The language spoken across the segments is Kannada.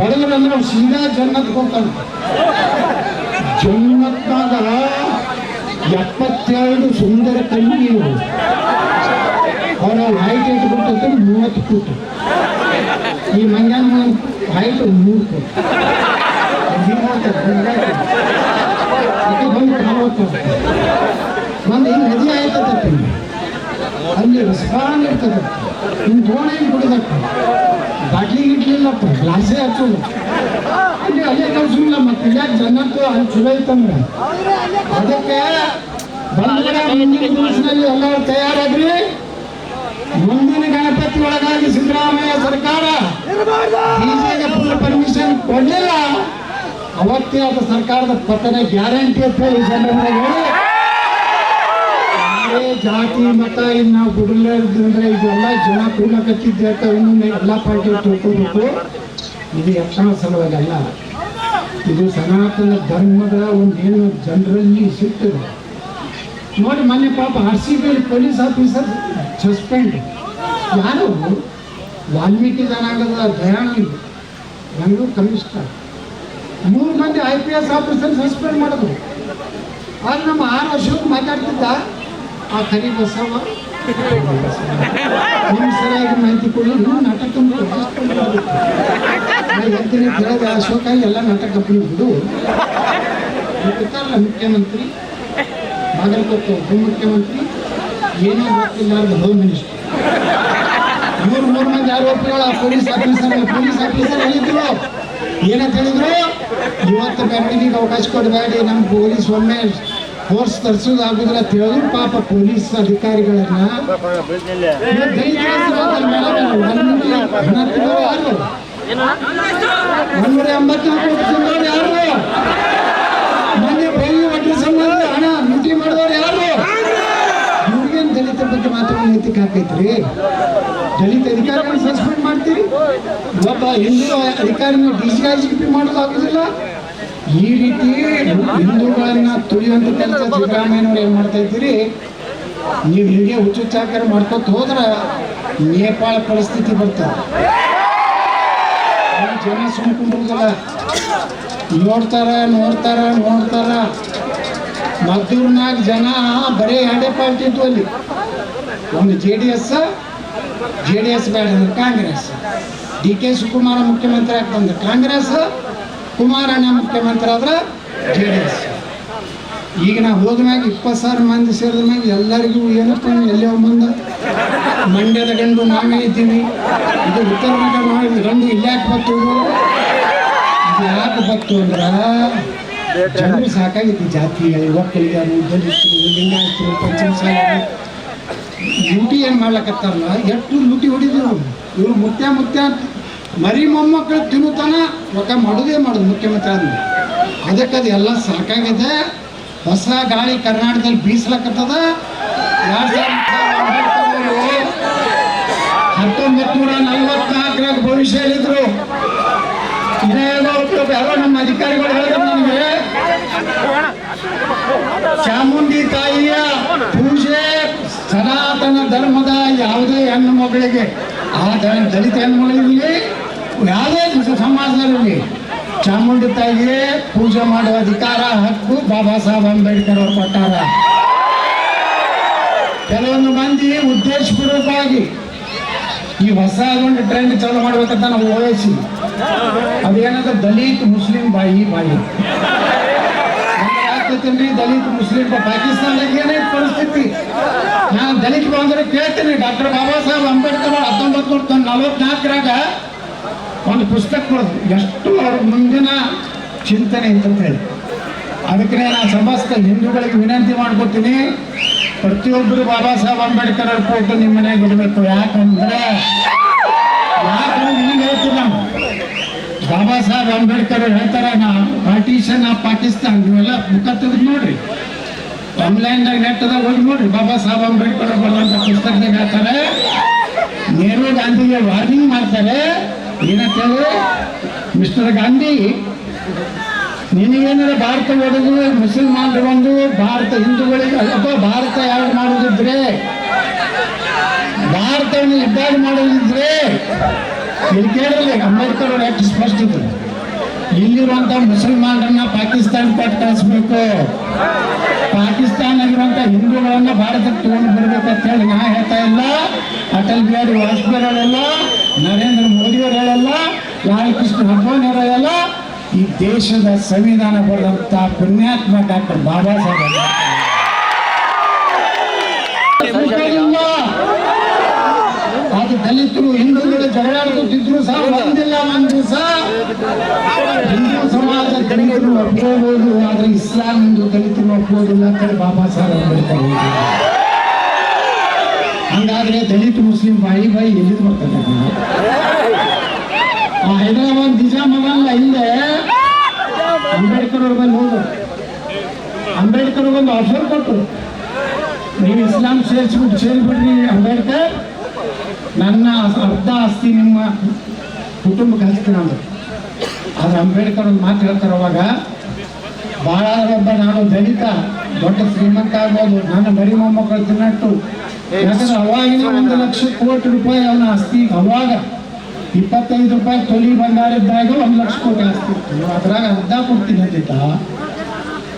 ಹೊಡೆದ್ರಂದ್ರೆ ಅವ್ನು ಸೀದಾ ಜನ್ನತ್ ಹೋಗ್ತಾನೆ ಜನ್ನತ್ನಾಗ ಎಪ್ಪತ್ತೆರಡು ಸುಂದರ ಕಣ್ಣಿ ಇವು ಅವರ ಹೈಟ್ ಇಟ್ಬಿಟ್ಟು ಮೂವತ್ತು ಫೂಟ್. ಈ ಮಂಗ್ಯಾನ ಹೈಟ್ ಮೂರು ಫೂಟ್. ಒಂದು ಹಿಂಗೆ ನದಿ ಆಯ್ತದಪ್ಪ ಅಲ್ಲಿ ರಸಪಾನ ಇರ್ತದೆ. ಹಿಂಗೆ ತೋಣೆ ಕುಡಿದಪ್ಪ ಬಾಟ್ಲಿ ಇಟ್ಲಿಲ್ಲಪ್ಪ ಗ್ಲಾಸೇ ಹಚ್ಚೋದು. ಅಲ್ಲಿ ಅಲ್ಲೇ ಕಳ್ಸಿಲ್ಲ ಮತ್ತೆ ಯಾಕೆ ಜನಕ್ಕೂ ಅಲ್ಲಿ ಚಲೋ ಐತಂದ್ರೆ ಅದಕ್ಕೆ ಮುಂದಿನ ದಿವಸದಲ್ಲಿ ಎಲ್ಲರೂ ತಯಾರಾದ್ರಿ ಮುಂದಿನ ಗಣಪತಿ ಒಳಗಾಗಿ ಸಿದ್ದರಾಮಯ್ಯ ಸರ್ಕಾರ ಫುಲ್ ಪರ್ಮಿಷನ್ ಕೊಡಲಿಲ್ಲ. ಅವತ್ತೇ ಅದು ಸರ್ಕಾರದ ಪತನ ಗ್ಯಾರಂಟಿ ಅಂತ ಹೇಳಿ ಜನರಿಗೆ ಯಾರೇ ಜಾತಿ, ಮತ, ಇನ್ನು ನಾವು ಬಿಡಲಾರ್ದಂದ್ರೆ ಇದೆಲ್ಲ ಜನ ಕೂಡಕತ್ತಿದ್ದೆ ಇನ್ನೊಮ್ಮೆ ಎಲ್ಲ ಪಾರ್ಟಿ ತಿಳ್ಕೋಬೇಕು. ಇದು ಯಕ್ಷಣ ಸಲುವಾಗಿ ಅಲ್ಲ ಇದು ಸನಾತನ ಧರ್ಮದ ಒಂದು ಜನರಲ್ಲಿ ಸಿಗ್ತದೆ. ನೋಡಿ ಮೊನ್ನೆ ಪಾಪ R C B police officer suspend. ಯಾರು? ವಾಲ್ಮೀಕಿ ಜನಾಂಗದ ದಯಾನಂದ್. ಬೆಂಗಳೂರು ಕನಿಷ್ಠ. ಮೂರು ಮಂದಿ I P S officer suspend ಮಾಡಿದ್ರು. ಆದ್ರೆ ನಮ್ಮ ಆರು ವರ್ಷಕ್ಕೆ ಮಾತಾಡ್ತಿದ್ದ. ಆ ಕರಿ ಬಸವ? ನಿಮ್ಮ ಸರಿಯಾಗಿ ಮಾಹಿತಿ ಕೊಡಿ ನಾಟಕ ಹೇಳ್ತೀನಿ ಕೆಳಗೆ ಅಶೋಕ ಎಲ್ಲ ನಾಟಕ ಕಂಪನಿ ಬಿಡು ಗೊತ್ತಾರಲ್ಲ ಮುಖ್ಯಮಂತ್ರಿ, ಬಾಗಲಕೋಟೆ ಉಪಮುಖ್ಯಮಂತ್ರಿ ಏನೋ ಗೊತ್ತಿಲ್ಲಾರ್ದು ಹೋಮ್ ಮಿನಿಸ್ಟರ್ ಮೂರು ಮೂರು ಮಂದಿ ಆರೋಪಿಗಳು ಆ ಪೊಲೀಸ್ ಆಫೀಸರ್ ಪೊಲೀಸ್ ಆಫೀಸರ್ ಹೇಳಿದ್ರು. ಏನಂತ ಹೇಳಿದ್ರು? ಇವತ್ತು ಬ್ಯಾಟಿಗೆ ಅವಕಾಶ ಕೊಡಬೇಡಿ ನಮ್ಮ ಪೊಲೀಸ್ ಒಮ್ಮೆ ಫೋರ್ಸ್ ತರಿಸೋದು ಆಗುದಿಲ್ಲ ಪಾಪ ಪೊಲೀಸ್ ಅಧಿಕಾರಿಗಳನ್ನ. ಒಂದೂರ ಹಣ ತಿನ್ನೋರು ಯಾರು? ಮೊನ್ನೆ ಬೈಲಿ ಒಟ್ಟು ಸಂಬಂಧ ಹಣ ಲೂಟಿ ಮಾಡಿದವ್ರು ಯಾರು? ಇವ್ರಿಗೇನು ದಲಿತ ಬಗ್ಗೆ ಮಾತ್ರ ನೈತಿಕ ಹಾಕೈತ್ರಿ ದಲಿತ ಅಧಿಕಾರಿಗಳನ್ನ ಸಸ್ಪೆಂಡ್ ಮಾಡ್ತೀರಿ? ಒಬ್ಬ Hindu ಅಧಿಕಾರಿನ D C I G P ಮಾಡೋದಾಗುದಿಲ್ಲ ಈ ರೀತಿ ಹಿಂದೂಗಳನ್ನ ತುಳಿಯುವಂತ ಕೆಲಸ ಸಿದ್ದರಾಮಯ್ಯನವ್ರು ಏನ್ ಮಾಡ್ತಾ ಇದ್ದೀರಿ? ನೀವು ಹೀಗೆ ಹುಚ್ಚುಚ್ಚಾಕರ ಮಾಡ್ಕೊತ ಹೋದ್ರ ನೇಪಾಳ ಪರಿಸ್ಥಿತಿ ಬರ್ತದೆ ಜನ ಸುಮ್ಕೊಂಡಿರೋದಿಲ್ಲ ನೋಡ್ತಾರ ನೋಡ್ತಾರ ನೋಡ್ತಾರ. ಮದ್ದೂರ್ನಾಗ ಜನ ಬರೀ ಎರಡೇ ಪಾರ್ಟಿ ಇದ್ವು ಅಲ್ಲಿ. ಒಂದು J D S, J D S ಬೇಡ ಕಾಂಗ್ರೆಸ್. ಡಿ ಕೆ ಶಿವಕುಮಾರ ಮುಖ್ಯಮಂತ್ರಿ ಆಗ್ತಂದ್ರೆ ಕಾಂಗ್ರೆಸ್ ಕುಮಾರಣ್ಣ ಮುಖ್ಯಮಂತ್ರಿ ಆದ್ರೆ ಜೆ ಡಿ ಎಸ್. ಈಗ ನಾವು ಹೋದ್ಮ್ಯಾಗ ಇಪ್ಪತ್ತು ಸಾವಿರ ಮಂದಿ ಸೇರಿದ ಮ್ಯಾಗ ಎಲ್ಲರಿಗೂ ಏನಪ್ಪ ಎಲ್ಲಿ ಬಂದ ಮಂಡ್ಯದ ಗಂಡು ನಾವೇ ಇದ್ದೀವಿ. ಇದು ಉತ್ತರ ಕನ್ನಡ ಮಾಡಿದ ಗಂಡು ಇಲ್ಲಾಕೆ ಬತ್ತು ಇದು ಯಾಕೆ ಬತ್ತು ಅಂದ್ರೆ ಜನರು ಸಾಕಾಗಿತ್ತು ಜಾತಿ ಒಕ್ಕಲಿಗರು ದಲಿತರು ಲಿಂಗಾಯತರು, ಪಂಚಮ ಸಾಲರು ಲೂಟಿ ಏನು ಮಾಡ್ಲಕತ್ತಾರಲ್ಲ? ಎಷ್ಟು ಲೂಟಿ ಹೊಡಿದ್ರು. ಇವ್ರು ಮುತ್ಯ ಮುತ್ಯ ಮರಿ ಮೊಮ್ಮಕ್ಕಳು ತಿನ್ನುತ್ತಾನ ರೊಕ್ಕ ಮಾಡೋದೇ ಮಾಡೋದು ಮುಖ್ಯಮಂತ್ರಿ ಆದ್ಮೇಲೆ. ಅದಕ್ಕೆ ಅದು ಎಲ್ಲ ಸಾಕಾಗಿದೆ. ಹೊಸ ಗಾಳಿ ಕರ್ನಾಟಕದಲ್ಲಿ ಬೀಸ್ಲಕತ್ತದ. ಎರಡು ಸಾವಿರದ ಹತ್ತೊಂಬತ್ತು ನೂರ ನಲವತ್ನಾಲ್ಕರಾಗ ಭವಿಷ್ಯ ಹೇಳಿದ್ರು ಇದೇನೋ ಒಬ್ರು ಯಾರೋ ನಮ್ಮ ಅಧಿಕಾರಿಗಳು ಹೇಳಿದ್ರು ನಮಗೆ. ಚಾಮುಂಡಿ ತಾಯಿಯ ಪೂಜೆ ಸನಾತನ ಧರ್ಮದ ಯಾವುದೇ ಹೆಣ್ಣು ಮಗಳಿಗೆ, ಆ ದಲಿತ ಹೆಣ್ಣು ಮಗಳಿರಲಿ ಯಾವುದೇ ಸಮಾಜದಲ್ಲಿ ಚಾಮುಂಡಿ ತಾಯಿಗೆ ಪೂಜೆ ಮಾಡುವ ಅಧಿಕಾರ, ಹಕ್ಕು ಬಾಬಾ ಸಾಹೇಬ್ ಅಂಬೇಡ್ಕರ್ ಅವರು ಕೊಟ್ಟಾರ. ಕೆಲವೊಂದು ಮಂದಿ ಉದ್ದೇಶಪೂರ್ವಕವಾಗಿ ಈ ಹೊಸ ಒಂದು ಟ್ರೆಂಡ್ ಚಾಲು ಮಾಡ್ಬೇಕಂತ ನಾವು ಓವೈಸಿ ಅದೇನಂದ್ರೆ ದಲಿತ್ ಮುಸ್ಲಿಂ ಬಾಯಿ ಬಾಯಿ. ಆಗ್ತೈತೇನ್ರಿ, ದಲಿತ ಮುಸ್ಲಿಂ ಪಾಕಿಸ್ತಾನದಾಗ ಏನೈತೆ ಪರಿಸ್ಥಿತಿ. ನಾನು ದಲಿತ ಬಂದ್ರೆ ಕೇಳ್ತೀನಿ, ಡಾಕ್ಟರ್ ಬಾಬಾ ಸಾಹೇಬ್ ಅಂಬೇಡ್ಕರ್ ಹತ್ತೊಂಬತ್ತು ನೂರ ನಲವತ್ನಾಲ್ಕರಾಗ ಒಂದು ಪುಸ್ತಕ ಕೊಡೋದು. ಎಷ್ಟು ಅವ್ರ ಮುಂದಿನ ಚಿಂತನೆ ಅಂತ ಹೇಳಿ. ಅದಕ್ಕೆ ನಾನು ಸಮಸ್ತ ಹಿಂದೂಗಳಿಗೆ ವಿನಂತಿ ಮಾಡ್ಕೊತೀನಿ. ಪ್ರತಿಯೊಬ್ಬರು ಬಾಬಾ ಸಾಹೇಬ್ ಅಂಬೇಡ್ಕರ್ ಅವ್ರ ಫೋಟೋ ನಿಮ್ಮ ಮನೆಗೆ ಇಡಬೇಕು. ಯಾಕಂದ್ರೆ ಯಾಕಂದ್ರೆ ನಿಮ್ಗೆ ಹೇಳ್ತೀನಿ ಬಾಬಾ ಸಾಹೇಬ್ ಅಂಬೇಡ್ಕರ್ ಹೇಳ್ತಾರೆ, ನಾ ಪಾರ್ಟಿಷನ್ ಆಫ್ ಪಾಕಿಸ್ತಾನ್ ನೀವೆಲ್ಲ ಮುಖ ತೆಗೆದು ನೋಡ್ರಿ. ಆನ್ಲೈನ್ದಾಗ ನೆಟ್ದಾಗ ಹೋಗಿ ನೋಡ್ರಿ. ಬಾಬಾ ಸಾಹೇಬ್ ಅಂಬೇಡ್ಕರ್ ಬರೆದಂಥ ಪುಸ್ತಕದಾಗ ಹೇಳ್ತಾರೆ, ನೆಹರು ಗಾಂಧಿಗೆ ವಾರ್ನಿಂಗ್ ಮಾಡ್ತಾರೆ, ಏನಂತ ಮಿಸ್ಟರ್ ಗಾಂಧಿ ನಿನಗೇನಾರ ಭಾರತ ಒಡೆದು ಮುಸಲ್ಮಾನರು ಒಂದು ಭಾರತ ಹಿಂದೂಗಳಿಗೆ, ಅಥವಾ ಭಾರತ ಯಾರು ಮಾಡೋದಿದ್ರೆ, ಭಾರತವನ್ನು ಇಬ್ಬಾಗ ಮಾಡೋದಿದ್ರೆ, ಇಲ್ಲಿ ಕೇಳಲಿ ಅಂಬೇಡ್ಕರ್ ಅವರು ಎಷ್ಟು ಸ್ಪಷ್ಟ ಇದ್ರು ಇಲ್ಲಿರುವಂತ ಮುಸಲ್ಮಾನರನ್ನ ಪಾಕಿಸ್ತಾನ ಕೊಟ್ಟು ಕಳಿಸ್ಬೇಕು. ಇರುವಂತ ಹಿಂದೂಗಳನ್ನ ಭಾರತಕ್ಕೆ ತಗೊಂಡು ಅಂತ ಹೇಳಿ ನಾ ಹೇಳ್ತಾ ಇಲ್ಲ. ಅಟಲ್ ಬಿಹಾರಿ ವಾಜಪೇಯಿ ಅವರೆಲ್ಲ ನರೇಂದ್ರ ಮೋದಿ ಅವರು ಹೇಳಲ್ಲ ಲಾಲ್ ಕೃಷ್ಣ ಅಡ್ವಾಣಿ ಅವರು ಈ ದೇಶದ ಸಂವಿಧಾನ ಬರೆದಂತ ಪುಣ್ಯಾತ್ಮ ಡಾಕ್ಟರ್ ಬಾಬಾ ಸಾಹೇಬ್. ಅದು ದಲಿತರು ಹಿಂದೂಗಳು ಜಗಳಾಡ್ತಿದ್ರು ಸಹ ಒಂದಿಲ್ಲ ಒಂದು ದಿವಸ ಹಿಂದೂ ಸಮಾಜ ದಲಿತರು ಒಪ್ಕೋಬಹುದು ಆದ್ರೆ ಇಸ್ಲಾಂ ಹಿಂದೂ ದಲಿತರು ಒಪ್ಕೋದಿಲ್ಲ ಅಂತ ಹೇಳಿ ಬಾಬಾ ಸಾಹೇಬ್ ಅಂಬೇಡ್ಕರ್ ಹಂಗಾದ್ರೆ ದಲಿತ ಮುಸ್ಲಿಂ ಬಾಯಿ ಬಾಯಿ ಎಲ್ಲಿದ್ ಬರ್ತದೆ ಆ ಹೈದರಾಬಾದ್ ನಿಜಾಮಲ್ಲ ಹಿಂದೆ. ಅಂಬೇಡ್ಕರ್ ಅವ್ರ ಬಂದು ಹೋದ್ರು. ಅಂಬೇಡ್ಕರ್ ಒಂದು ಆಫರ್ ಕೊಟ್ಟರು ನೀವು ಇಸ್ಲಾಂ ಸೇರಿಸ್ಬಿಟ್ಟು ಸೇರಿಬಿಡ್ರಿ ಅಂಬೇಡ್ಕರ್. ನನ್ನ ಅರ್ಧ ಆಸ್ತಿ ನಿಮ್ಮ ಕುಟುಂಬಕ್ಕೆ ಹಚ್ತೀನಿ ಅಂದ್ರು. ಆದ್ರೆ ಅಂಬೇಡ್ಕರ್ ಒಂದು ಮಾತು ಹೇಳ್ತಾರೆ ಅವಾಗ ಭಾಳ ಒಬ್ಬ ನಾನು ದಲಿತ, ದೊಡ್ಡ ಶ್ರೀಮಂತ ಆಗ್ಬೋದು. ನನ್ನ ಮರಿ ಮೊಮ್ಮಕ್ಕಳು ತಿನ್ನಟ್ಟು. ಯಾಕಂದ್ರೆ ಅವಾಗಿನ ಒಂದು ಲಕ್ಷ ಕೋಟಿ ರೂಪಾಯಿ ಅವನ ಆಸ್ತಿ, ಅವಾಗ ಇಪ್ಪತ್ತೈದು ರೂಪಾಯಿ ತೊಲಿ ಬಂಗಾರ ಇದ್ದಾಗ ಒಂದು ಲಕ್ಷ ಕೋಟಿ ಆಸ್ತಿ ಇತ್ತು ಅದ್ರಾಗ ಅರ್ಧ ಕೊಡ್ತೀನಿ ಅಂದಿದ್ದ?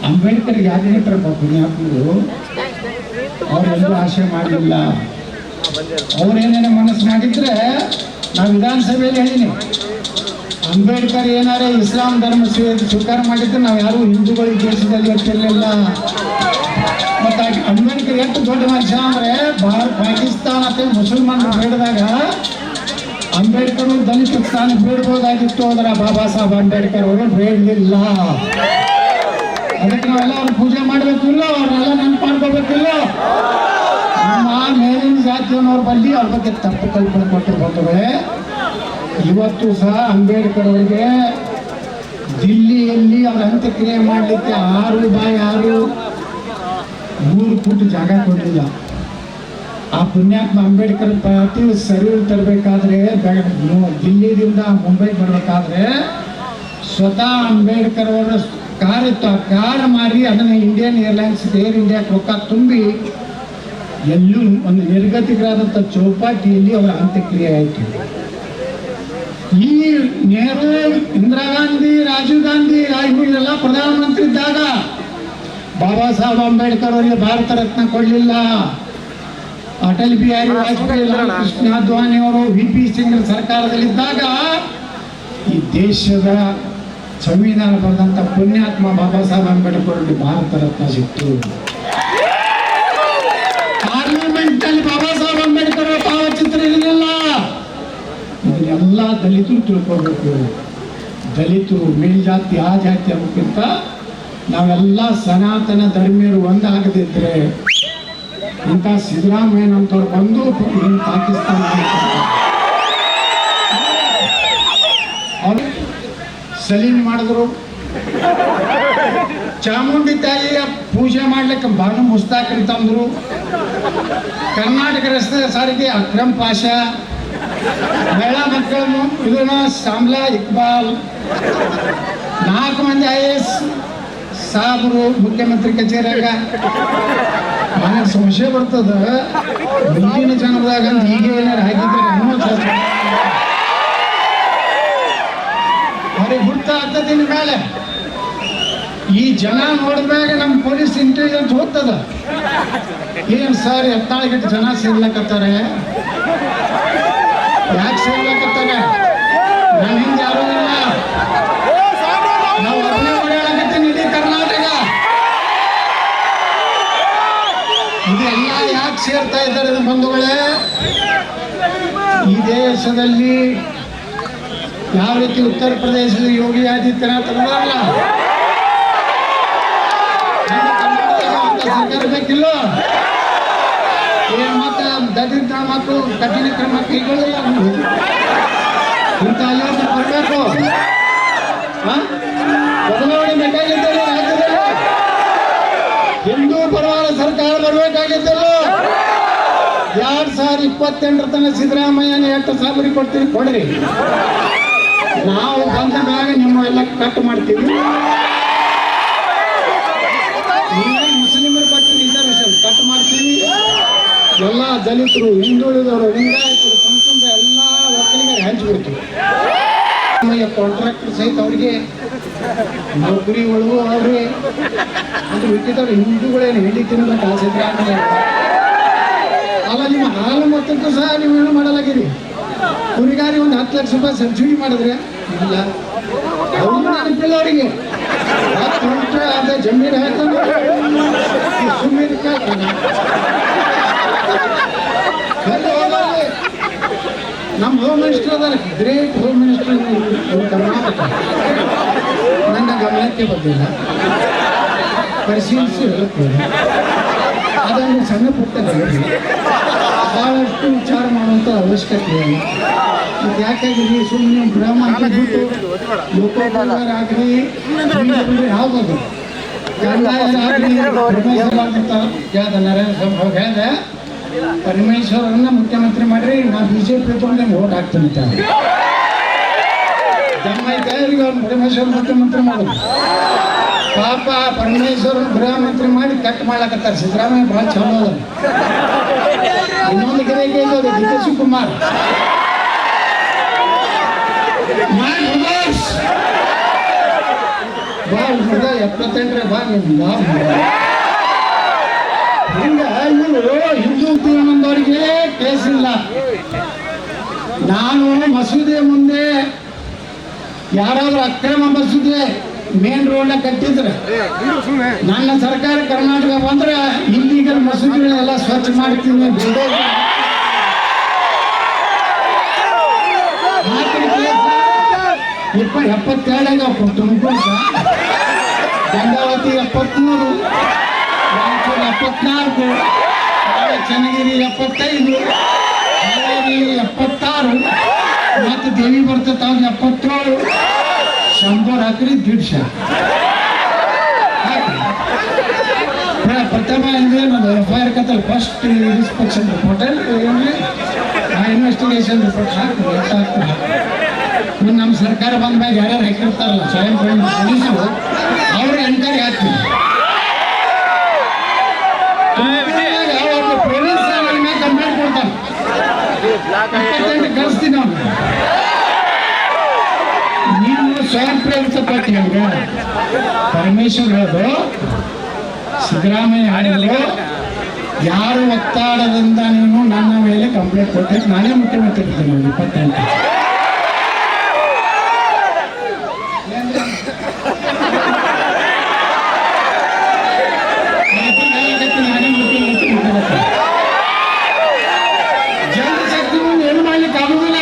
ಅಂಬೇಡ್ಕರ್ ಯಾಕೆ ಇಟ್ಟರಪ್ಪ ಪುಣ್ಯಾತ್ಮರು? ಅವರೆಲ್ಲೂ ಆಶೆ ಮಾಡಲಿಲ್ಲ ಅವ್ರೇನೇನೋ ಮನಸ್ಸು ಮಾಡಿದ್ರೆ ನಾವು ವಿಧಾನಸಭೆಯಲ್ಲಿ ಹೇಳಿನಿ. ಅಂಬೇಡ್ಕರ್ ಏನಾರೇ ಇಸ್ಲಾಂ ಧರ್ಮ ಸ್ವೀ- ಸ್ವೀಕಾರ ಮಾಡಿದ್ರೆ ನಾವು ಯಾರು ಹಿಂದೂಗಳು ಈ ದೇಶದಲ್ಲಿ ಇರ್ತಿರ್ಲಿಲ್ಲ ಮತ್ತೆ ಅಂಬೇಡ್ಕರ್ ಎಷ್ಟು ದೊಡ್ಡ ಮನುಷ್ಯ ಅಂದ್ರೆ ಭಾರತ, ಪಾಕಿಸ್ತಾನ ಅಥವಾ ಮುಸಲ್ಮಾನರು ಬೇಡಿದಾಗ ಅಂಬೇಡ್ಕರ್ ದಲಿತ ಸ್ಥಾನ ಬೇಡ್ಬೋದಾಗಿತ್ತು ಅಂದ್ರೆ ಬಾಬಾ ಸಾಹೇಬ್ ಅಂಬೇಡ್ಕರ್ ಅವರು ಬೇಡಲಿಲ್ಲ. ಅದಕ್ಕೆ ನಾವೆಲ್ಲ ಅವ್ರು ಪೂಜೆ ಮಾಡ್ಬೇಕಿಲ್ಲ, ಅವ್ರನ್ನೆಲ್ಲ ನೆನ್ಪು ಮಾಡ್ಕೋಬೇಕಿಲ್ಲ ನಮ್ಮ ಮೇಲಿನ ಜಾತಿಯವ್ರ ಬಂದು ಅವ್ರ ಬಗ್ಗೆ ತಪ್ಪು ಕಲ್ಪನೆ ಕೊಟ್ಟರು ಬಂದವೆ ಇವತ್ತು ಸಹ ಅಂಬೇಡ್ಕರ್ ಅವರಿಗೆ ದಿಲ್ಲಿಯಲ್ಲಿ ಅವ್ರ ಅಂತ್ಯಕ್ರಿಯೆ ಮಾಡಲಿಕ್ಕೆ ಆರು ಬಾಯಿ ಆರು ಮೂರು ಫುಟ್ ಜಾಗ ಕೊಡಲಿಲ್ಲ. ಆ ಪುಣ್ಯಾತ್ಮ ಅಂಬೇಡ್ಕರ್ ಪಾರ್ಟಿ ಸರಿ ತರಬೇಕಾದ್ರೆ ದಿಲ್ಲಿದಿಂದ ಮುಂಬೈಗೆ ಬರಬೇಕಾದ್ರೆ ಸ್ವತಃ ಅಂಬೇಡ್ಕರ್ ಅವರ ಕಾರ್ ಇತ್ತು. ಆ ಕಾರ್ ಮಾರಿ ಅದನ್ನ ಇಂಡಿಯನ್ ಏರ್ಲೈನ್ಸ್ ಏರ್ ಇಂಡಿಯಾಕ್ಕೆ ರೊಕ್ಕ ತುಂಬಿ ಎಲ್ಲೂ ಒಂದು ನಿರ್ಗತಿಕರಾದಂಥ ಚೌಪಾಟಿಯಲ್ಲಿ ಅವರ ಅಂತ್ಯಕ್ರಿಯೆ ಆಯಿತು. ಈ ನೆಹರು, ಇಂದಿರಾ ಗಾಂಧಿ, ರಾಜೀವ್ ಗಾಂಧಿ ಇವರೆಲ್ಲ ಪ್ರಧಾನಮಂತ್ರಿ ಇದ್ದಾಗ ಬಾಬಾ ಸಾಹೇಬ್ ಅಂಬೇಡ್ಕರ್ ಅವರಿಗೆ ಭಾರತ ರತ್ನ ಕೊಡಲಿಲ್ಲ. ಅಟಲ್ ಬಿಹಾರಿ ವಾಜಪೇಯಿ ಕೃಷ್ಣ ಅದ್ವಾನಿ ಅವರು ವಿ ಪಿ ಸಿಂಗ್ ಸರ್ಕಾರದಲ್ಲಿದ್ದಾಗ ಈ ದೇಶದ ಸಂವಿಧಾನ ಬರೆದಂತ ಪುಣ್ಯಾತ್ಮ ಬಾಬಾ ಸಾಹೇಬ್ ಅಂಬೇಡ್ಕರ್ ಭಾರತ ರತ್ನ ಸಿಕ್ತು. ಪಾರ್ಲಿಮೆಂಟ್ ಅಲ್ಲಿ ಬಾಬಾ ಸಾಹೇಬ್ ಅಂಬೇಡ್ಕರ್ ಭಾವಚಿತ್ರ ಇರಲಿಲ್ಲ ಇದನ್ನೆಲ್ಲ ದಲಿತರು ತಿಳ್ಕೊಬೇಕು ದಲಿತರು ಮೇಲ್ಜಾತಿ ಆ ಜಾತಿ ಅನ್ನೋಕ್ಕಿಂತ ನಾವೆಲ್ಲ ಸನಾತನ ಧರ್ಮೀಯರು ಒಂದಾಗದಿದ್ರೆ ಇಂಥ ಸಿದ್ದರಾಮಯ್ಯನಂತವ್ರು ಬಂದು ಪಾಕಿಸ್ತಾನ ಸಲೀನ್ ಸಲೀಂ ಮಾಡಿದ್ರು. ಚಾಮುಂಡಿ ತಾಯಿಯ ಪೂಜೆ ಮಾಡ್ಲಿಕ್ಕೆ ಬಾನು ಮುಸ್ತಾಕರಿ ತಂದರು. ಕರ್ನಾಟಕ ರಸ್ತೆ ಸಾರಿಗೆ ಅಕ್ರಮ್ ಪಾಷ. ಮಹಿಳಾ ಮಕ್ಕಳನ್ನು ಇದನ್ನ ಶಾಮ್ಲಾ ಇಕ್ಬಾಲ್. ನಾಲ್ಕು ಮಂದಿ ಐ ಸಾಬ್ರು ಮುಖ್ಯಮಂತ್ರಿ ಕಚೇರಿಯಾಗ. ನನಗೆ ಸಂಶಯ ಬರ್ತದ. ಮುಂದಿನ ಜನರದಾಗ ಹೀಗೆ ಏನಾರು ಹಾಕಿದ್ರೆ ಅವ್ರಿಗೆ ಗುರ್ತಾಗ್ತದೆ ಇನ್ ಮೇಲೆ. ಈ ಜನ ನೋಡಿದಾಗ ನಮ್ಮ ಪೊಲೀಸ್ ಇಂಟೆಲಿಜೆನ್ಸ್ ಹೋಗ್ತದ. ಏನ್ ಸರ್ ಎತ್ತಾಳಿಗಿಟ್ಟು ಜನ ಸೇರ್ಲಕತ್ತಾರೆ ಯಾಕೆ ಸೇರ್ಲಕತ್ತಾರೆ ನಾನು ಹಿಂದೆ ಯಾರೋ ಇಲ್ಲ. ಸೇರ್ತಾ ಇದ್ದಾರೆ ಇದು ಬಂಧುಗಳೇ. ಈ ದೇಶದಲ್ಲಿ ಯಾವ ರೀತಿ ಉತ್ತರ ಪ್ರದೇಶದ ಯೋಗಿ ಆದಿತ್ಯನಾಥ್ ಅಂತ ಸರ್ಕಾರ ಬೇಕಿಲ್ಲ ಏನ್ ಮಾತ್ರ ದರಿದ್ರ ಮಕ್ಕಳು, ಕಠಿಣ ಕ್ರಮ ಇಂಥ ಯೋಜನೆ ಬರಬೇಕು ಬದಲಾವಣೆ ಹಿಂದೂ ಪರವಾದ ಸರ್ಕಾರ ಬರಬೇಕಾಗಿದ್ದಲ್ಲ ಇಪ್ಪತ್ತೆಂಟರ ತನಕ ಸಿದ್ದರಾಮಯ್ಯನ ಎಷ್ಟು ಸಾವಿರ ಕೊಡ್ತೀವಿ ಕೊಡ್ರಿ. ನಾವು ಬಂದ ಮ್ಯಾಗ ನಿಮ್ಮ ಎಲ್ಲ ಕಟ್ ಮಾಡ್ತೀವಿ. ಮುಸ್ಲಿಮರು ಕೊಟ್ಟು ರಿಸರ್ವೇಶನ್ ಕಟ್ ಮಾಡ್ತೀವಿ. ಎಲ್ಲ ದಲಿತರು, ಹಿಂದುಳಿದವರು, ಲಿಂಗಾಯತರು ಸಂಸಂದ ಎಲ್ಲ ಒಕ್ಕಲಿಗರು ಹಂಚ್ಬಿಡ್ತೀವಿ. ಕಾಂಟ್ರಾಕ್ಟರ್ ಸಹಿತ ಅವ್ರಿಗೆ ನೌಕರಿಗಳು ಅವ್ರಿ. ಅಂದ್ರೆ ಬಿಟ್ಟಿದ್ದವ್ರು ಹಿಂದೂಗಳೇನು ಹೇಳಿ ತಿನ್ನಬೇಕು ನಿಮ್ಮ ಹಾಲು ಸಹ ನೀವೇನು ಮಾಡಲಾಗಿರಿ. ಕುರಿಗಾರಿ ಒಂದು ಹತ್ತು ಲಕ್ಷ ರೂಪಾಯಿ ಸಬ್ಸಿಡಿ ಮಾಡಿದ್ರೆ, ಇಲ್ಲ. ಅನುಕೂಲ ಅವರಿಗೆ. ಅದ ಜಮೀನು ಹಾಕೊಂಡು ಸುಮ್ಮನೆ ನಮ್ಮ ಹೋಮ್ ಮಿನಿಸ್ಟರ್ ಅದಾರೆ ಗ್ರೇಟ್ ಹೋಮ್ ಮಿನಿಸ್ಟರ್ ಕರ್ನಾಟಕ. ನನ್ನ ಗಮನಕ್ಕೆ ಬಂದಿಲ್ಲ. ಪರಿಶೀಲಿಸಿ ಹೇಳುತ್ತೇನೆ ಅದನ್ನು ಸಣ್ಣ ಪುಟ್ಟ ಭಾಳಷ್ಟು ವಿಚಾರ ಮಾಡುವಂಥ ಅವಶ್ಯಕತೆ ಇದೆ ಮತ್ತೆ ಸುಮ್ಮನೆ ಭ್ರಮ ಲೋಕೋಪಕಾರ ಆಗಲಿ ಯಾವ್ದು ಹೇಳ್ದ ನರೇಂದ್ರ ಹೇಳ್ದೆ. ಪರಮೇಶ್ವರನ್ನ ಮುಖ್ಯಮಂತ್ರಿ ಮಾಡ್ರಿ ನಾ ಬಿಜೆಪಿ ತಗೊಂಡು ಓಟ್ ಹಾಕ್ತೀನಿ ಐತೆ ಪರಮೇಶ್ವರ ಮುಖ್ಯಮಂತ್ರಿ ಮಾಡೋದು. ಪಾಪ ಪರಮೇಶ್ವರನ ಗೃಹ ಮಂತ್ರಿ ಮಾಡಿ ಕಟ್ ಮಾಡ್ಲಕತ್ತಾರ ಸಿದ್ದರಾಮಯ್ಯ ಭಾಳ ಚಲೋ ಅದ ಇನ್ನೊಂದು ಕಡೆಗೆ ಇಲ್ಲದ D K Shivakumar My brothers! ಬಾ ಹುಡುಗ ಎಪ್ಪತ್ತೆಂಟ್ರೆ ಬಾ ನೀನು ಬಾ ಹಿಂಗ ಇವರು ಹಿಂದೂ ತಿರುಮಂದವರಿಗೆ ಕೇಸ್ ಇಲ್ಲ ನಾನು ಮಸೂದೆ ಮುಂದೆ ಯಾರಾದರೂ ಅಕ್ರಮ ಮಸೂದೆ ಮೇನ್ ರೋಡ್ನ ಕಟ್ಟಿದ್ರೆ ನನ್ನ ಸರ್ಕಾರ ಕರ್ನಾಟಕ ಬಂದ್ರೆ ಇಲ್ಲಿಗಲ್ ಮಸೂದಿಗಳನ್ನೆಲ್ಲ ಸ್ವಚ್ಛ ಮಾಡ್ತೀನಿ ಇಪ್ಪ ಎಪ್ಪತ್ತೆರಡಾಗ ತುಮಕೂರು ಗಂಗಾವತಿ ಎಪ್ಪತ್ಮೂರು ರಾಯಚೂರು ಎಪ್ಪತ್ನಾಲ್ಕು ಚನ್ನಗಿರಿ ಎಪ್ಪತ್ತೈದು ಎಪ್ಪತ್ತಾರು, ಮತ್ತು ದೇವಿ ಬರ್ತ ಅವ್ರಿಗೆ ಎಪ್ಪತ್ತೇಳು ದೀಡ್ಶ ಹಾಕ್ರಿ. ಪ್ರ- ಪ್ರಥಮ ಅಂದ್ರೆ ನಾನು F I R first inspection report ಆ ಇನ್ವೆಸ್ಟಿಗೇಷನ್ ರಿಪೋರ್ಟ್ ಹಾಕಿ ಎಷ್ಟು ಹಾಕ್ತಾರೆ ನಮ್ಮ ಸರ್ಕಾರ ಬಂದ ಮ್ಯಾಗ ಯಾರ್ಯಾರು ಹಾಕಿರ್ತಾರಲ್ಲ, ಸ್ವಯಂ ಪೊಲೀಸರು, ಅವ್ರ ಹಾಕ್ತೀವಿ ಮ್ಯಾಗ ಕಂಪ್ಲೇಂಟ್ ಕೊಡ್ತಾನೆ ಇಪ್ಪತ್ತೆಂಟು ಕಳಿಸ್ತೀನಿ ಸ್ವಯಂ ಪ್ರೇರಿತ ಪಟ್ಟಿ ಹಂಗ ಪರಮೇಶ್ವರ್ ಹೇಳೋದು ಸಿದ್ದರಾಮಯ್ಯ ಹೇಳಿದ್ರು ಯಾರು ಒತ್ತಾಡದಿಂದ ನೀನು ನನ್ನ ಮೇಲೆ ಕಂಪ್ಲೇಂಟ್ ಕೊಟ್ಟಿದ್ದು ನಾನೇ ಮುಖ್ಯಮಂತ್ರಿ ಇರ್ತೀನಿ ಇಪ್ಪತ್ತೆಂಟು ನಾನೇ ಮುಖ್ಯಮಂತ್ರಿ ಇರ್ತೀನಿ. ಜನಶಕ್ತಿ ಮುಂದೆ ಏನು ಮಾಡ್ಲಿಕ್ಕೆ ಆಗುದಿಲ್ಲ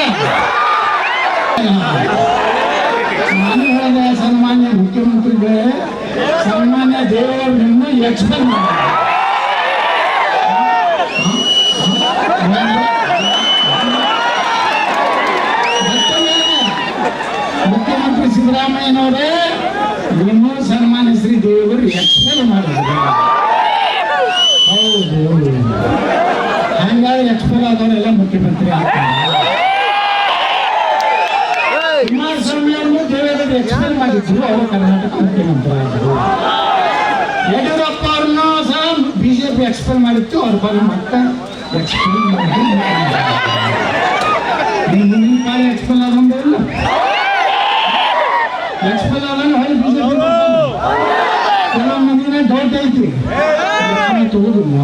ನಾನು ಹೇಳಿದೆ ಸನ್ಮಾನ್ಯ ಮುಖ್ಯಮಂತ್ರಿಗೆ ಸನ್ಮಾನ್ಯ ದೇವೇಗೌಡರನ್ನ ಎಕ್ಸ್ಪೆಲ್ ಮಾಡಿ ಮುಖ್ಯಮಂತ್ರಿ ಸಿದ್ದರಾಮಯ್ಯನವರೇ ನೀವು ಸನ್ಮಾನ್ಯ ಶ್ರೀ ದೇವರು ಎಕ್ಸ್ಪೆಲ್ ಮಾಡಿದ್ರು ಹೌದು ಹೌದು ಹಂಗಾಗಿ ಎಕ್ಸ್ಪೈರ್ ಆದವರೆಲ್ಲ ಮುಖ್ಯಮಂತ್ರಿ ಆಗ್ತಾರೆ ಕುಮಾರಸ್ವಾಮಿ ಅವರು ದೇವೇಗೌಡರು ಎಕ್ಸ್ಪೈರ್ ಮಾಡಿದ್ರು ಅವರು ಕರ್ನಾಟಕ ಮುಖ್ಯಮಂತ್ರಿ ಆದರು ಯಡಿಯೂರಪ್ಪ ಅವ್ರನ್ನ ಸಹ ಬಿಜೆಪಿ ಎಕ್ಸ್ಪೈರ್ ಮಾಡಿತ್ತು ಅವ್ರ ಬಂದು ಮತ್ತೆ ಎಕ್ಸ್ಪೈರ್ ಮಾಡಿ ನೀವು ಮುಂದಿನ ಕಾಲ ಎಕ್ಸ್ಪೈರ್ ಆದಂಗೆ ಇಲ್ಲ ಎಕ್ಸ್ಪೈರ್ ಆದಂಗೆ ಹೊಳಿ ಬಿಜೆಪಿ ಕೆಲವು ಮಂದಿನ ಡೌಟ್ ಐತಿ ತಗೋದಿಲ್ಲ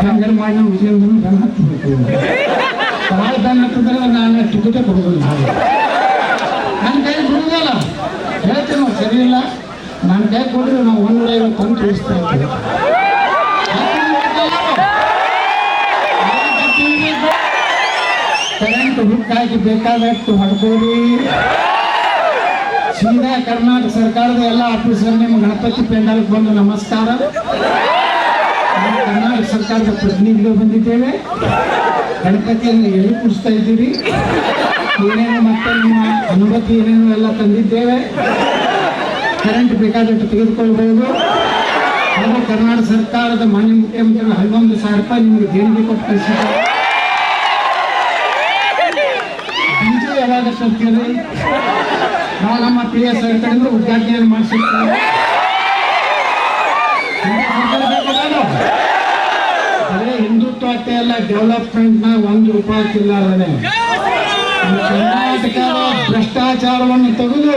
ಹಂಗಾರೆ ಮಾಡಿ ನಾವು ವಿಜಯೇಂದ್ರ ಬೆನ್ನ ಹತ್ತಬೇಕು ಭಾಳ ಬೆನ್ನ ಹತ್ತಿದ್ರೆ ನಾನು ಟಿಕೆಟೇ ಕೊಡೋದಿಲ್ಲ ನನ್ನ ಕೈ ಬಿಡುವುದಲ್ಲ. ಹೇಳ್ತೀನಿ ನಾವು ಸರಿ ಇಲ್ಲ ನನ್ನ ಕೈ ಕೊಟ್ಟರೆ ನಾವು ಒಂದು ಐವತ್ತು ತಂದು ತಿಳಿಸ್ತಾ ಇದ್ದೀವಿ ಕರೆಂಟ್ ಹುಟ್ಟು ಹಾಕಿ ಬೇಕಾದಷ್ಟು ಹೊಡ್ಕೋರಿ ಸೀದಾ ಕರ್ನಾಟಕ ಸರ್ಕಾರದ ಎಲ್ಲ ಆಫೀಸರ್ ನಿಮ್ಮ ಗಣಪತಿ ಪೆಂಡಲ್ಗೆ ಬಂದು ನಮಸ್ಕಾರ. ಕರ್ನಾಟಕ ಸರ್ಕಾರದ ಪ್ರತಿನಿಧಿಗಳು ಬಂದಿದ್ದೇವೆ. ಗಣಪತಿಯನ್ನು ಎಲ್ಲಿ ಕೂಡಿಸ್ತಾ ಇದ್ದೀರಿ? ಏನೇನು ಮತ್ತೆ ನಿಮ್ಮ ಅನುಮತಿ ಏನೇನು ಎಲ್ಲ ತಂದಿದ್ದೇವೆ? ಕರೆಂಟ್ ಬೇಕಾದಷ್ಟು ತೆಗೆದುಕೊಳ್ಬಹುದು. ಹಾಗೂ ಕರ್ನಾಟಕ ಸರ್ಕಾರದ ಮಾನ್ಯ ಮುಖ್ಯಮಂತ್ರಿಗಳು ಹನ್ನೊಂದು ಸಾವಿರ ರೂಪಾಯಿ ನಿಮಗೆ ದೇಣಿಗೆ ಕೊಟ್ಟು ಕಳಿಸಿದ್ದಾರೆ. ಯಾವಾಗ ಸರ್ ಕೇಳಿ? ನಾವು ನಮ್ಮ ಪಿ ಎಸ್ ಐ ಕಡೆಯಿಂದ ಉದ್ಘಾಟನೆಯನ್ನು ಮಾಡಿಸಿರ್ತೀವಿ ಡೆವಲಪ್ಮೆಂಟ್ನ ಒಂದು ರೂಪಾಯಿ ಚಿಲ್ಲರನೆ ಈ ಕರ್ನಾಟಕದ ಭ್ರಷ್ಟಾಚಾರವನ್ನು ತೆಗೆದು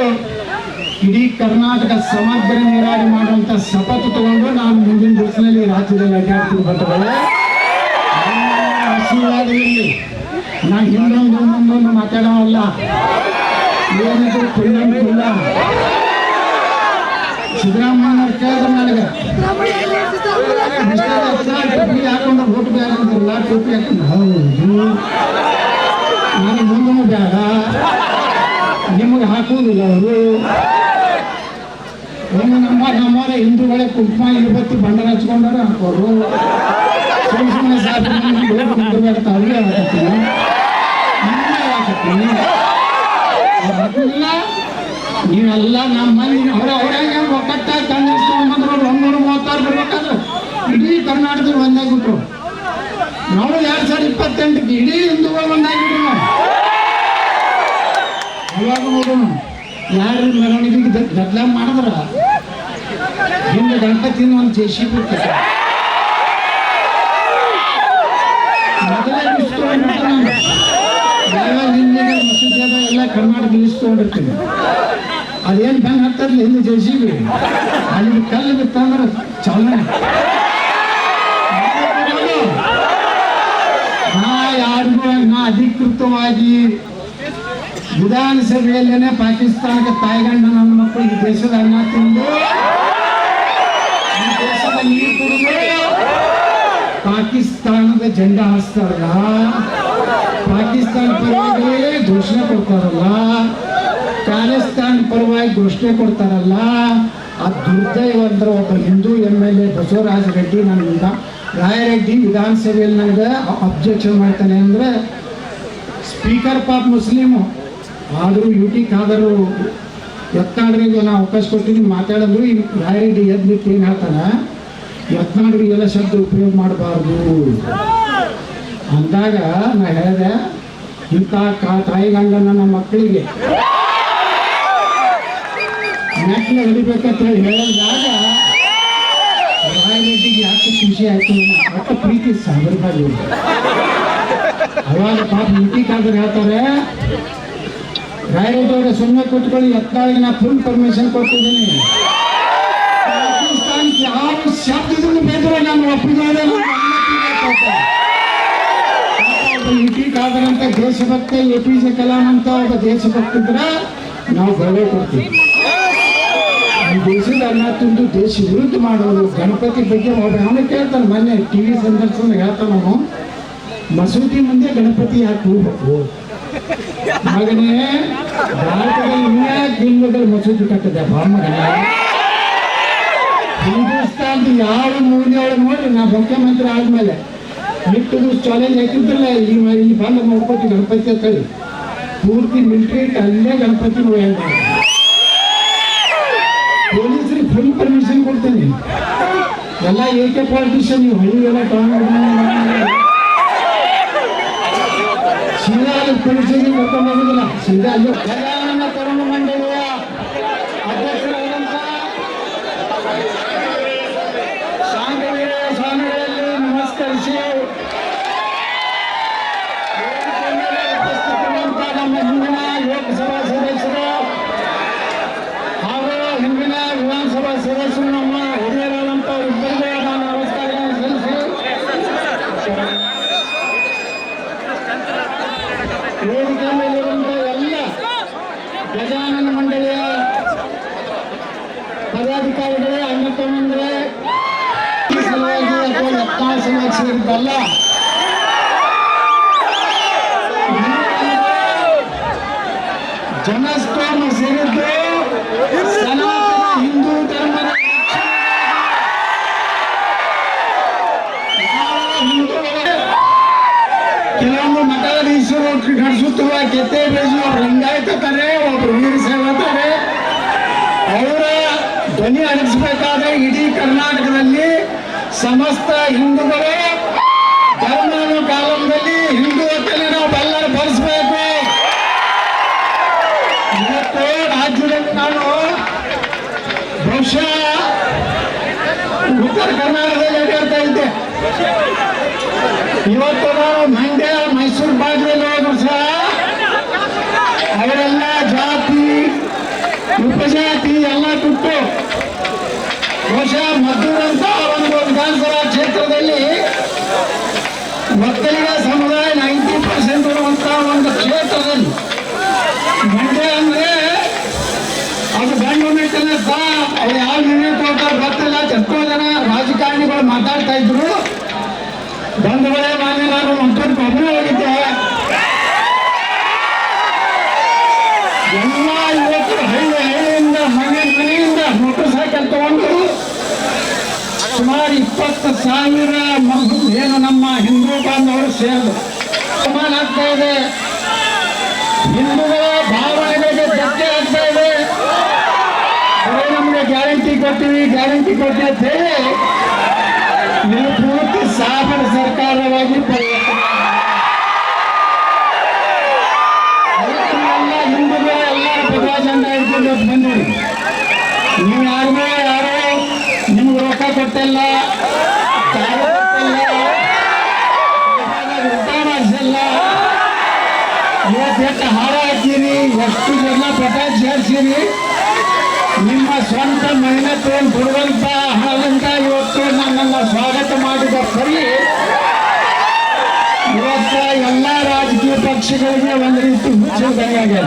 ಇಡೀ ಕರ್ನಾಟಕ ಸಮಗ್ರ ನೀರಾವರಿ ಮಾಡುವಂತ ಶಪಥ ತಗೊಂಡು ನಾನು ಮುಂದಿನ ದಿವಸದಲ್ಲಿ ರಾಜ್ಯದಲ್ಲಿ ಅಡ್ಡಾಡ್ತೀನಿ ಬರ್ತದೆ ನಾ ಹಿಂದೊಂದು ಮುಂದೊಂದು ಮಾತಾಡೋಲ್ಲ ಏನಿದ್ರು ಸಿದ್ದರಾಮಯ್ಯ ಕೇಳಿದ್ರು ನನಗೆ ಟೋಪಿ ಹಾಕೊಂಡು ಓಟ್ ಅಂತಿರಲ್ಲ ಟೋಪಿ ಹಾಕೊಂಡು ಹೌದು ನಾನು ಮುಂದೂ ಬೇಡ ನಿಮಗೆ ಹಾಕುವುದಿಲ್ಲ ಅವರು ಒಂದು ನಮ್ಮ ನಮ್ಮವರ ಹಿಂದೂಗಳೇ ಕುಂಕುಮ ಇರುಬತ್ತಿ ಬಂಡರ ಹಚ್ಕೊಂಡಾರ ಹಾಕೋರು ಸುಮ್ಮನೆ ಸುಮ್ಮನೆ ಸಾಕು ಅವ್ರಿಗೆ ಹಾಕತ್ತೀನಿ ಅವ್ರು ನೀವೆಲ್ಲ ನಮ್ಮ ಮಂದಿ ಅವ್ರ ಹೊರಗೆ ಒಕ್ಕಟ್ಟಾಗಿ ಕಂಡಿಸ್ಕೊಂಡ್ಬಂದ್ರು ಒಂದೂರ ಮೂವತ್ತಾರು ಬರ್ಬೇಕಾದ್ರೆ ಇಡೀ ಕರ್ನಾಟಕದಲ್ಲಿ ಒಂದಾಗ್ಬಿಟ್ರು ನಾವು ಎರಡ್ ಸಾವಿರದ ಇಪ್ಪತ್ತೆಂಟಕ್ಕೆ ಇಡೀ ಹಿಂದೂಗಳು ಒಂದಾಗಿಬಿಡೋಣ ಅವಾಗ ನೋಡೋಣ ಯಾರು ಮೆರವಣಿಗೆಗೆ ಗದ್ದಲ ಮಾಡಿದ್ರ? ಹಿಂದೆ ಗಣಪತಿನ ಒಂದು ಜೇಸಿ ಬಿಡ್ತಾರೆ ಮೊದಲೇ ಇಸ್ಕೊಂಡಿರ್ತೀನಿ ನಾನು. ಯಾವ ಹಿಂದಿನ ಮಸೂದೆ ಅದ, ಎಲ್ಲ ಕರ್ನಾಟಕ ಇಸ್ಕೊಂಡಿರ್ತೀನಿ ಅದೇನು ಬಂದು ಹತ್ತದ್ಲಿ? ಹಿಂದೆ ಜೇಸಿಬಿ ಅಲ್ಲಿ ಕಲ್ಲು ಬಿತ್ತಂದ್ರೆ ಚಾಲನೆ ನಾ ಯಾರಿಗೂ ನಾ ಅಧಿಕೃತವಾಗಿ ವಿಧಾನಸಭೆಯಲ್ಲೇನೆ ಪಾಕಿಸ್ತಾನಕ್ಕೆ ತಾಯ್ಗಂಡ ನನ್ನ ಮಕ್ಕಳಿಗೆ ದೇಶದ ಅನ್ನ ತಿಂದು, ಈ ದೇಶದ ನೀರು ಕುಡಿದು ಪಾಕಿಸ್ತಾನದ ಜೆಂಡಾ ಹಾಸ್ತಾರಲ್ಲ ಪಾಕಿಸ್ತಾನ ಪರವಾಗಿ ಘೋಷಣೆ ಕೊಡ್ತಾರಲ್ಲ, ಖಾಲಿಸ್ತಾನ್ ಪರವಾಗಿ ಘೋಷಣೆ ಕೊಡ್ತಾರಲ್ಲ, ಆ ದುರ್ದೈವ ಅಂದ್ರೆ ಒಬ್ಬ Hindu M L A Basavaraj Reddy ನನ್ನ ರಾಯರೆಡ್ಡಿ ವಿಧಾನಸಭೆಯಲ್ಲಿ ನನಗೆ ಅಬ್ಜೆಕ್ಷನ್ ಮಾಡ್ತಾನೆ ಅಂದ್ರೆ ಸ್ಪೀಕರ್ ಪಾಪ್ ಮುಸ್ಲಿಮು ಆದರೂ ಯುಟಿ ಕಾದರು ಯತ್ನಾಡ್ರಿಗೆ ನಾವು ಅವಕಾಶ ಕೊಟ್ಟಿದ್ದು ಮಾತಾಡಿದ್ರು ಈ ರಾಯರೆಡ್ಡಿ ಎದ್ದು ಏನು ಹೇಳ್ತಾನೆ? ಯತ್ನಾಡ್ರಿಗೆಲ್ಲ ಶಬ್ದ ಉಪಯೋಗ ಮಾಡಬಾರ್ದು. ಅಂದಾಗ ನಾ ಹೇಳಿದೆ, ಇಂಥ ಕಾ ತಾಯಿ ಗಂಡನ ನಮ್ಮ ಮಕ್ಕಳಿಗೆ ನೆಕ್ಲೆ ಹೊಡಿಬೇಕಂತ ಹೇಳಿ ಹೇಳಿದಾಗ ರಾಯರೆಡ್ಡಿಗೆ ಯಾಕೆ ಖುಷಿ ಆಯ್ತು? ಅಷ್ಟು ಪ್ರೀತಿ ರೂಪಾಯಿ ಅವಾಗ ಪಾಪ ಮಿತಿ ಕಾದ್ರೆ ಹೇಳ್ತಾರೆ. ರಾಯರೆಡ್ಡಿ ಅವರ ಸುಮ್ಮನೆ ಕೂತ್ಕೊಳ್ಳಿ, ಎತ್ತಾಳಿಗೆ ನಾ ಫುಲ್ ಪರ್ಮಿಷನ್ ಕೊಡ್ತಿದ್ದೀನಿ ಪಾಕಿಸ್ತಾನಕ್ಕೆ ಯಾವ ಶಬ್ದದಿಂದ ಬೇದ್ರೆ ನಾನು ಒಪ್ಪಿದ್ದಾರೆ ಮಿತಿ ಕಾದರಂತ ದೇಶಭಕ್ತ ಎ ಪಿ ಜೆ ಕಲಾಂ ಅಂತ ಒಬ್ಬ ದೇಶಭಕ್ತ ಇದ್ರೆ ನಾವು ಗೌರವ ಕೊಡ್ತೀವಿ. ಈ ದೇಶದ ಅನ್ನ ತಿಂದು ದೇಶ ವಿರುದ್ಧ ಮಾಡೋದು ಗಣಪತಿ ಬಗ್ಗೆ ಒಬ್ಬ ಅವನು ಕೇಳ್ತಾನೆ ಮೊನ್ನೆ ಟಿ ವಿ ಸಂದರ್ಶನ ಹೇಳ್ತಾನ ಮಸೂತಿ ಮುಂದೆ ಗಣಪತಿ ಯಾಕೆ ಹೋಗ್ಬೇಕು ಮಗನೇ, ಭಾರತದಲ್ಲಿ ಇನ್ಯಾಕೆ ಮಸೂದಿ ಮಸೂತಿ ಕಟ್ಟಿದೆ ಮಗನೇ. ಹಿಂದೂಸ್ತಾನದ ಯಾವ ಮೂಲೆಯೊಳಗೆ ನೋಡ್ರಿ, ನಾ ಮುಖ್ಯಮಂತ್ರಿ ಆದ್ಮೇಲೆ. ಇಟ್ಟು ಚಾಲೆಂಜ್ ಹಾಕಿದ್ರಲ್ಲ, ಈ ಈ ಬಂದ ನೋಡ್ಕೊತಿ ಗಣಪತಿ ಅಂತ ಹೇಳಿ. ಪೂರ್ತಿ ಮಿಲಿಟರಿ ಅಲ್ಲೇ ಗಣಪತಿ ನೋಡ್ ಪೊಲೀಸರಿಗೆ ಫುಲ್ ಪರ್ಮಿಷನ್ ಕೊಡ್ತೀನಿ. ಎಲ್ಲ ಏಕೆ ಪಾಲಿಟಿಷಿಯನ್ ನೀವು ಹಳ್ಳಿಗೆಲ್ಲ ತಗೊಂಡು ಸೀದಾ ಅಲ್ಲಿ ಪೊಲೀಸರಿಗೆ ಕರ್ಕೊಂಡು ಹೋಗುದಿಲ್ಲ ಸೀದಾ ಅಲ್ಲಿ ಅಣ್ಣ ತಮ್ಮಂದ್ರೆ ಈ ಸಲುವಾಗಿ ಅಥವಾ ಯತ್ನಾಳ ಸಲುವಾಗಿ ಸೇರಿದ್ದಲ್ಲ ಸಮಸ್ತ ಹಿಂದೂಗಳೇ ಧರ್ಮನ ಕಾಲದಲ್ಲಿ ಹಿಂದೂ ಹೊತ್ತಲ್ಲಿ ನಾವು ಬೆಲ್ಲರ ಬರೆಸ್ಬೇಕು. ಇವತ್ತು ರಾಜ್ಯದಲ್ಲಿ ನಾನು ಬಹುಶಃ ಉತ್ತರ ಕರ್ನಾಟಕದಲ್ಲಿ ಹೇಳ್ತಾ ಇದ್ದೆ. ಇವತ್ತು ನಾವು ಮಂಡ್ಯ, ಮೈಸೂರು ಭಾಗದಲ್ಲಿ ಹೋದ್ರು ಸಹ ಅವರೆಲ್ಲ ಜಾತಿ, ಉಪಜಾತಿ ಎಲ್ಲ ಬಿಟ್ಟು ಬಹುಶಃ ಮದ್ದೂರಂತ ಒಂದು ವಿಧಾನಸಭಾ ಕ್ಷೇತ್ರದಲ್ಲಿ ಒಕ್ಕಲಿಗ ಸಮುದಾಯ ನೈಂಟಿ ಪರ್ಸೆಂಟ್ ಇರುವಂತ ಒಂದು ಕ್ಷೇತ್ರದಲ್ಲಿ ಮಂಡ್ಯ ಅಂದ್ರೆ ಅದು ಗಂಡು ಮೆಟ್ಟಿನ ಅವ್ರು ಯಾವ ನಿರ್ಣಯ ತಗೋತಾರೆ ಗೊತ್ತಿಲ್ಲ. ಎಷ್ಟೋ ಜನ ರಾಜಕಾರಣಿಗಳು ಮಾತಾಡ್ತಾ ಇದ್ರು. ಬಂಧುಗಳೇ ಮಾನ್ಯ ನಾನು ಮಂತ್ರಿ ಒಬ್ಬರೇ ಎಲ್ಲ ಯುವಕರು ಹಳ್ಳಿ ಹಳ್ಳಿಯಿಂದ ಮನೆ ಮನೆಯಿಂದ ಮೋಟರ್ ಸೈಕಲ್ ತಗೊಂಡು ಸುಮಾರು ಇಪ್ಪತ್ತು ಸಾವಿರ ಏನು ನಮ್ಮ ಹಿಂದೂ ಬಾಂಧವರು ಸೇರಿದ್ರು ಸಮಾನ ಆಗ್ತಾ ಇದೆ. ಹಿಂದೂಗಳ ಭಾವನೆಗಳಿಗೆ ಧಕ್ಕೆ ಆಗ್ತಾ ಇದೆ. ನಮಗೆ ಗ್ಯಾರಂಟಿ ಕೊಡ್ತೀವಿ, ಗ್ಯಾರಂಟಿ ಹೇಳಿ ಇದು ಪೂರ್ತಿ ಸಾಗರ ಸರ್ಕಾರವಾಗಿ. ಎಲ್ಲ ಹಿಂದೂಗಳು ಎಲ್ಲರ ಪ್ರಜಾಜನ ಹಿಡ್ಕೊಂಡು ಬಂದಿರಿ. ನೀವು ಯಾರಿಗೋ ಕೊಟ್ಟಿಲ್ಲ ದಾರಿ ಕೊಟ್ಟಿಲ್ಲ ಊಟ ಹಾರ ಹಾಕಿರಿ, ಎಷ್ಟು ಜನ ಪಟ ಸೇರಿಸಿರಿ ನಿಮ್ಮ ಸ್ವಂತ ಮೆಹನತ್ ಏನು ಕೊಡುವಂತ ಹಣದಿಂದ ಇವತ್ತು ನನ್ನನ್ನು ಸ್ವಾಗತ ಮಾಡಿದ ಸರಿ, ಇವತ್ತ ಎಲ್ಲಾ ರಾಜಕೀಯ ಪಕ್ಷಗಳಿಗೆ ಒಂದು ರೀತಿ ಹುಚ್ಚುದಂಗಾಗಿದೆ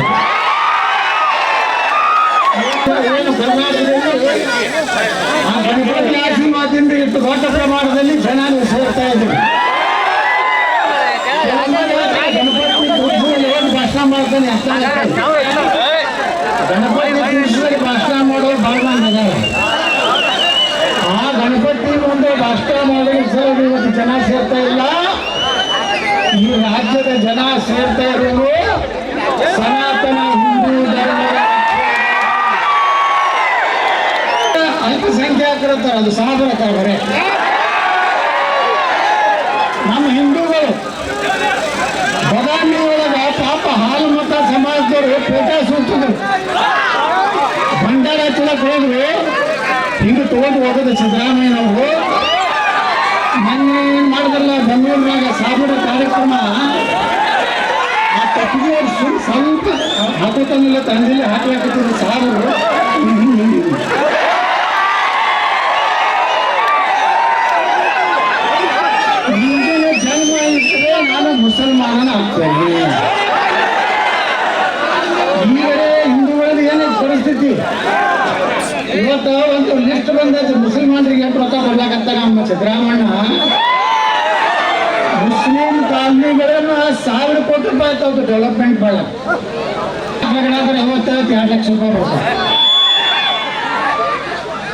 ಏನು ಕರ್ನಾಟಕದಲ್ಲಿ ಆಶೀರ್ವಾದದಿಂದ ಇಷ್ಟು ದೊಡ್ಡ ಪ್ರಮಾಣದಲ್ಲಿ ಜನ ಸೇರ್ತಾ ಹೋಗಿ ಭಾಷಣ ಮಾಡ್ತಾನೆ ಗಣಪತಿ ಭಾಷಣ ಮಾಡೋ ಭಾಳ ಆ ಗಣಪತಿ ಮುಂದೆ ಭಾಷಣ ಮಾಡೋ ಸರ್ ಇವತ್ತು ಜನ ಸೇರ್ತಾ ಇಲ್ಲ. ಈ ರಾಜ್ಯದ ಜನ ಸೇರ್ತಾ ಇರೋರು ಸನಾತನ ಇರ್ತಾರೆ ಅದು ಸಾಧನಕಾರರೇ ನಮ್ಮ ಹಿಂದೂಗಳು ಬದಾಮಿ ಒಳಗ ಪಾಪ ಹಾಲು ಮತ ಸಮಾಜದವರು ಪೇಟ ಸುತ್ತಿದ್ರು ಭಂಡಾರ ಹಚ್ಚಲಕ್ಕೆ ಹೋದ್ರು. ಹಿಂಗೆ ತಗೊಂಡು ಹೋಗೋದು ಸಿದ್ದರಾಮಯ್ಯನವರು ಮೊನ್ನೆ ಏನು ಮಾಡಿದ್ರಲ್ಲ, ಬೆಂಗಳೂರಿನಾಗ ಸಾಬರ ಕಾರ್ಯಕ್ರಮ. ಆ ತಪ್ಪಿಗೆ ಸ್ವಲ್ಪ ಹಾಕೋತಂದಿಲ್ಲ ತಂದಿಲ್ಲ ಹಾಕ್ಲಾಕತ್ತಿದ್ರು ಮುಂದಿನ ಜನ್ಮ ಇದ್ರೆ ನಾನು ಆಗ್ತೇನೆ ಈಗಲೇ ಹಿಂದೂಗಳಲ್ಲಿ ಏನೇ ಪರಿಸ್ಥಿತಿ? ಇವತ್ತು ಒಂದು ಲಿಸ್ಟ್ ಬಂದೈತೆ ಮುಸಲ್ಮಾನರಿಗೆ ಎಷ್ಟು ರೊಕ್ಕ ಕೊಡ್ಲಾಕತ್ತ ನಮ್ಮ ಸಿದ್ದರಾಮಣ್ಣ ಮುಸ್ಲಿಂ ಕಾಲನಿಗಳನ್ನ ಸಾವಿರ ಕೋಟಿ ರೂಪಾಯಿ ಆಯ್ತು ಡೆವಲಪ್ಮೆಂಟ್ ಬೇಡ ಐವತ್ತೈವತ್ತು ಎರಡು ಲಕ್ಷ ರೂಪಾಯಿ ಬರ್ತಾರೆ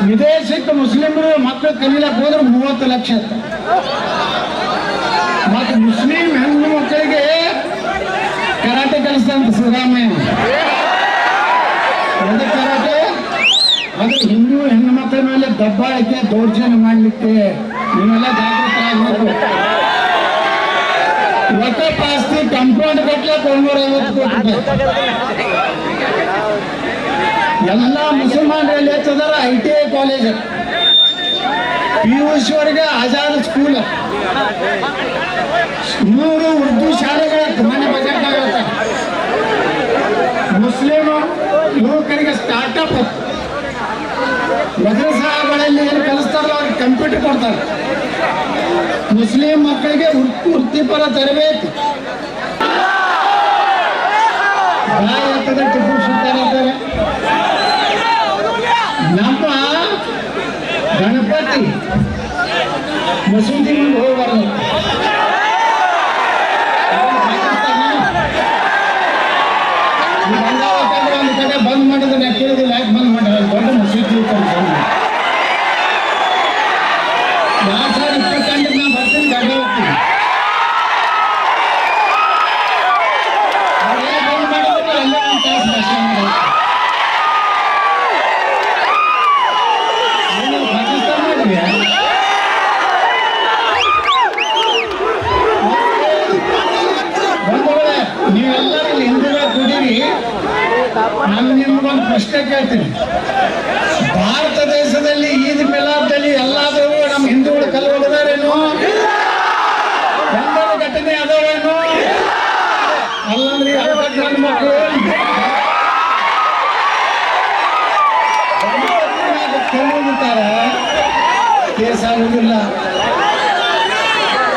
ವಿದೇಶಕ್ಕೆ ಮುಸ್ಲಿಮರು ಮಕ್ಕಳು ಕಲೀಲಕ್ಕೆ ಹೋದ್ರೆ ಮೂವತ್ತು ಲಕ್ಷ ಅಂತ. ಮತ್ತು ಮುಸ್ಲಿಂ ಕಲಿಸ್ತಂತ ಸಿದ್ದರಾಮಯ್ಯ ಎದಕ್ಕೆ ಅದು ಹಿಂದೂ ಹೆಣ್ಣು ಮಕ್ಕಳ ಮೇಲೆ ದಬ್ಬಾಳಿಕೆ, ದೌರ್ಜನ್ಯ ಮಾಡಲಿಕ್ಕೆ ನೀವೆಲ್ಲ ಜಾಗೃತರಾಗಬೇಕು ವಕಫ್ ಆಸ್ತಿ ಕಂಪೌಂಡ್ ಕಟ್ಲಕ್ಕೆ ಒಂದೂರ ಐವತ್ತು ಕೋಟಿ ಎಲ್ಲ ಮುಸಲ್ಮಾನರಲ್ಲಿ ಹೆಚ್ಚದಾರ I T I college P U ಸಿವರೆಗೆ Azad school ನೂರು ಉರ್ದು ಶಾಲೆಗಳ ಮನೆ ಬಜೆಟ್ನಾಗ ಮುಸ್ಲಿಂ ಯುವಕರಿಗೆ ಸ್ಟಾರ್ಟಪ್ ಮದ್ರಸಾಗಳಲ್ಲಿ ಏನು ಕಲಿಸ್ತಾರಲ್ಲ ಅವ್ರಿಗೆ ಕಂಪ್ಯೂಟರ್ ಕೊಡ್ತಾರೆ ಮುಸ್ಲಿಂ ಮಕ್ಕಳಿಗೆ ವೃತ್ತಿ ವೃತ್ತಿಪರ ತರಬೇತಿ ಬಾಯಿ ಹತ್ತದ ಟಿಪ್ಪು ಸುಲ್ತಾನ್ ಅಂತಾರೆ ನಮ್ಮ ಗಣಪತಿ ಮಸೂದಿ ಮುಂದೆ ಹೋಗಬಾರ್ದು ಈ ಬಂಗಾಳ ಒಂದು ಕಡೆ ಬಂದ್ ಮಾಡಿದ್ರೆ ನಾ ಕೇಳಿದಿಲ್ಲ ಯಾಕೆ ಬಂದ್ ಮಾಡಿದ್ರೆ ದೊಡ್ಡ ಮಸೂದಿ ಇತ್ತು ಅಂತ ಬಂದ್ ಮಾಡಿ. ಎರಡ್ ಸಾವಿರದ ಇಪ್ಪತ್ತೆಂಟಕ್ಕೆ ನಾನು ಬರ್ತೀನಿ ಗಾಡಿ ಹೋಗ್ತೀನಿ ಅವ್ರು ಏನ್ ಬಂದ್ ಮಾಡಿದ್ರು ಅಲ್ಲೇ ಒಂದು ತಾಸು ಭಾಷಣ ಮಾಡೋದು ಏನು ಪಾಕಿಸ್ತಾನ ಮಾಡಿದ್ಯಾ ಬಂಧುಗಳೇ ನೀವೆಲ್ಲರೂ ಇಲ್ಲಿ ಹಿಂದೂಗಳು ಕೂಡಿರಿ ನಾನು ನಿಮ್ಗೊಂದು ಪ್ರಶ್ನೆ ಕೇಳ್ತೀನಿ ಭಾರತ ದೇಶದಲ್ಲಿ ಈದ್ ಮಿಲಾದ್ದಲ್ಲಿ ಎಲ್ಲಾದರೂ ನಮ್ಮ ಹಿಂದೂಗಳು ಕಲ್ಲು ಹೊಡೆದಾರೇನು ಒಂದೊಂದು ಘಟನೆ ಅದಾವೇನು ಅಲ್ಲಂದ್ರೆ ಅರವತ್ತು ನನ್ನ ಮಕ್ಕಳು ಕೇಸ್ ಆಗುದಿಲ್ಲ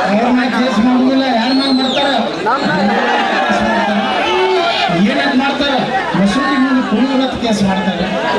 ಅವ್ರ ಮ್ಯಾಗ ಕೇಸ್ ಮಾಡುದಿಲ್ಲ ಯಾರ ಮ್ಯಾಗ ಮಾಡ್ತಾರ ಏನಂತ ಮಾಡ್ತಾರ